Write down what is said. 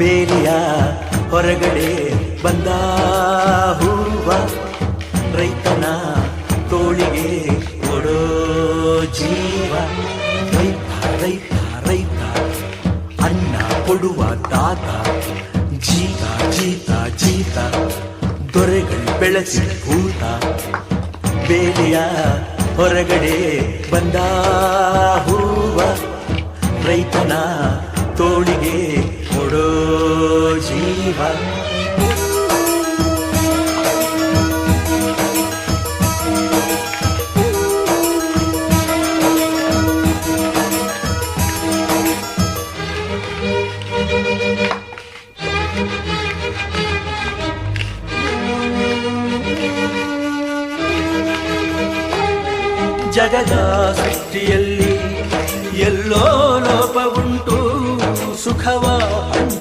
ಬೇಲಿಯ ಹೊರಗಡೆ ಬಂದ ಹೂವ ರೈತನ ತೋಳಿಗೆ ಕೊಡೋ ಜೀವ. ರೈತ ರೈತ ರೈತ, ಅನ್ನ ಕೊಡುವ ತಾತ ಜೀತ ಜೀತ ಜೀತ, ದೊರೆಗಳು ಬೆಳೆಸಿ ಭೂತ. ಬೇಲಿಯ ಹೊರಗಡೆ ಬಂದ ಹೂವ ರೈತನ ಜೀವ ಜಗದ ಸೃಷ್ಟಿಯಲ್ಲಿ ಎಲ್ಲೋ ಲೋಪ ಉಂಟು ಸುಖವ